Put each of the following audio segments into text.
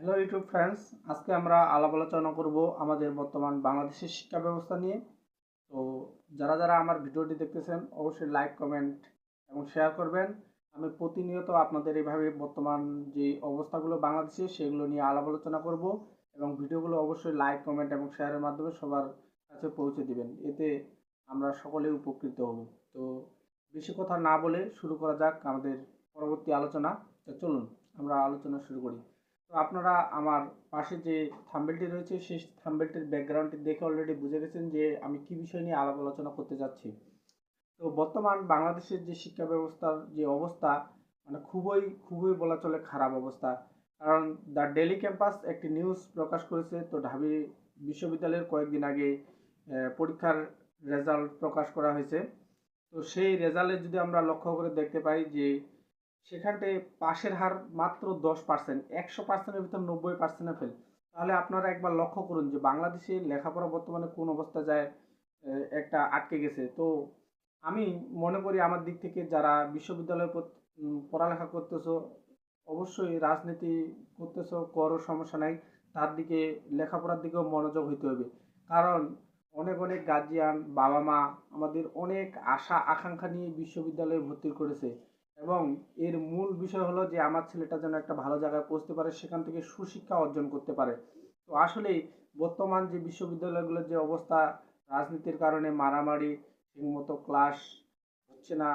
Hello YouTube friends আজকে আমরা আলাপ আলোচনা করব আমাদের বর্তমান বাংলাদেশের শিক্ষা ব্যবস্থা নিয়ে। তো যারা যারা আমার ভিডিওটি দেখতেছেন, অবশ্যই লাইক কমেন্ট এবং শেয়ার করবেন। আমি প্রতিনিয়ত আপনাদের এইভাবে বর্তমান যে অবস্থাগুলো বাংলাদেশে, সেগুলো নিয়ে আলাপ আলোচনা করব এবং ভিডিওগুলো অবশ্যই লাইক কমেন্ট এবং শেয়ারের মাধ্যমে সবার কাছে পৌঁছে দিবেন। এতে আমরা সকলেই উপকৃত হব। তো বেশি কথা না বলে শুরু করা যাক আমাদের পরবর্তী আলোচনা। তো চলুন, আমরা আলোচনা শুরু করি। তো আপনারা আমার পাশে যে থাম্বেলটি রয়েছে, সেই থাম্বেলটির ব্যাকগ্রাউন্ডটি দেখে অলরেডি বুঝে গেছেন যে আমি কি বিষয় নিয়ে আলাপ আলোচনা করতে যাচ্ছি। তো বর্তমান বাংলাদেশের যে শিক্ষা ব্যবস্থার যে অবস্থা মানে খুবই খুবই বলা চলে খারাপ অবস্থা। কারণ দ্য ডেলি ক্যাম্পাস একটি নিউজ প্রকাশ করেছে, তো ঢাবি বিশ্ববিদ্যালয়ের কয়েকদিন আগে পরীক্ষার রেজাল্ট প্রকাশ করা হয়েছে। তো সেই রেজাল্টে যদি আমরা লক্ষ্য করে দেখতে পাই যে সেখানটায় পাশের হার মাত্র দশ পার্সেন্ট একশো পার্সেন্টের ভিতর নব্বই পার্সেন্টে ফেল তাহলে আপনারা একবার লক্ষ্য করুন যে বাংলাদেশে লেখাপড়া বর্তমানে কোন অবস্থা যায় একটা আটকে গেছে। তো আমি মনে করি আমার দিক থেকে যারা বিশ্ববিদ্যালয়ে পড়- পড়ালেখা করতেছো, অবশ্যই রাজনীতি করতেছো, করো, সমস্যা নাই। তার দিকে, লেখাপড়ার দিকেও মনোযোগ হইতে হবে। কারণ অনেক অনেক গার্জিয়ান বাবা মা আমাদের অনেক আশা, আকাঙ্ক্ষা নিয়ে বিশ্ববিদ্যালয়ে ভর্তি করেছে। এবং এর মূল বিষয় হলো যে আমার ছেলেটা যেন একটা ভালো জায়গায় পৌঁছতে পারে, সেখান থেকে সুশিক্ষা অর্জন করতে পারে। তো আসলেই বর্তমান যে বিশ্ববিদ্যালয়গুলোর যে অবস্থা, রাজনীতির কারণে মারামারি, ঠিকমতো ক্লাস হচ্ছে না,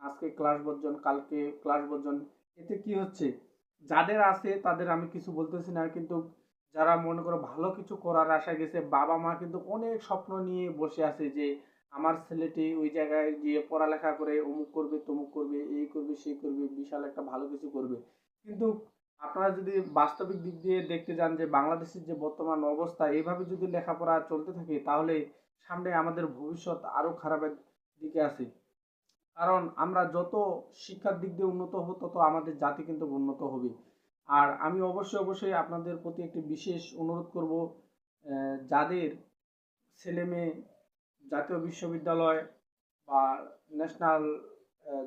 আজকে ক্লাস বর্জন, কালকে ক্লাস বর্জন, এতে কি হচ্ছে? যাদের আছে তাদের আমি কিছু বলতেছি না, কিন্তু যারা মনে করো ভালো কিছু করার আশায় গেছে বাবা মা কিন্তু অনেক স্বপ্ন নিয়ে বসে আছে যে আমার ছেলেটি ওই জায়গায় গিয়ে পড়ালেখা করে, অমুক করবে, তমুক করবে, এই করবে, সেই করবে, বিশাল একটা ভালো কিছু করবে। কিন্তু আপনারা যদি বাস্তবিক দিক দিয়ে দেখতে যান যে বাংলাদেশের যে বর্তমান অবস্থা, এইভাবে যদি লেখাপড়া চলতে থাকে, তাহলে সামনে আমাদের ভবিষ্যৎ আরও খারাপের দিকে আছে। কারণ আমরা যত শিক্ষার দিক দিয়ে উন্নত হব, তত আমাদের জাতি কিন্তু উন্নত হবে। আর আমি অবশ্যই অবশ্যই আপনাদের প্রতি একটি বিশেষ অনুরোধ করব যাদের ছেলে মেয়ে জাতীয় বিশ্ববিদ্যালয় বা ন্যাশনাল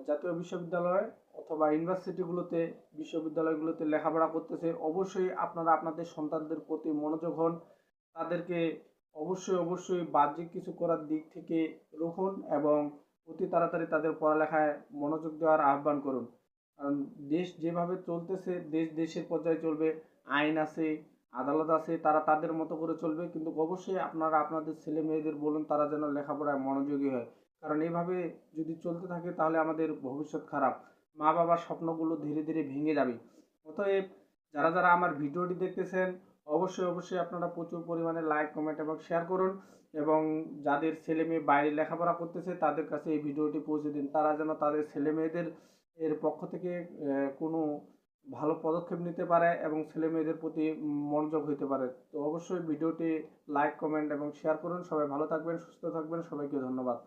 জাতীয় বিশ্ববিদ্যালয় অথবা ইউনিভার্সিটিগুলোতে, বিশ্ববিদ্যালয়গুলোতে লেখাপড়া করতেছে, অবশ্যই আপনারা আপনাদের সন্তানদের প্রতি মনোযোগ হন। তাদেরকে অবশ্যই অবশ্যই বাহ্যিক কিছু করার দিক থেকে রুখুন এবং অতি তাড়াতাড়ি তাদের পড়ালেখায় মনোযোগ দেওয়ার আহ্বান করুন। কারণ দেশ যেভাবে চলতেছে, দেশ দেশের পর্যায়ে চলবে, আইন আছে আদালত আছে, তারা তাদের মতো করে চলবে। কিন্তু অবশ্যই আপনারা আপনাদের ছেলে মেয়েদের বলুন, তারা যেন লেখাপড়ায় মনোযোগী হয়। কারণ এইভাবে যদি চলতে থাকে, তাহলে আমাদের ভবিষ্যৎ খারাপ। মা বাবার স্বপ্নগুলো ধীরে ধীরে ভেঙে যাবে। অতএব যারা যারা আমার ভিডিওটি দেখতেছেন, অবশ্যই অবশ্যই আপনারা প্রচুর পরিমাণে লাইক কমেন্ট এবং শেয়ার করুন। এবং যাদের ছেলে মেয়ে বাইরে লেখাপড়া করতেছে, তাদের কাছে এই ভিডিওটি পৌঁছে দিন। তারা যেন তাদের ছেলে মেয়েদের এর পক্ষ থেকে কোনো ভালো পদক্ষেপ নিতে পারে এবং ছেলে মেয়েদের প্রতি মনোযোগ হইতে পারে। তো অবশ্যই ভিডিওটি লাইক কমেন্ট এবং শেয়ার করুন। সবাই ভালো থাকবেন, সুস্থ থাকবেন। সবাইকে ধন্যবাদ।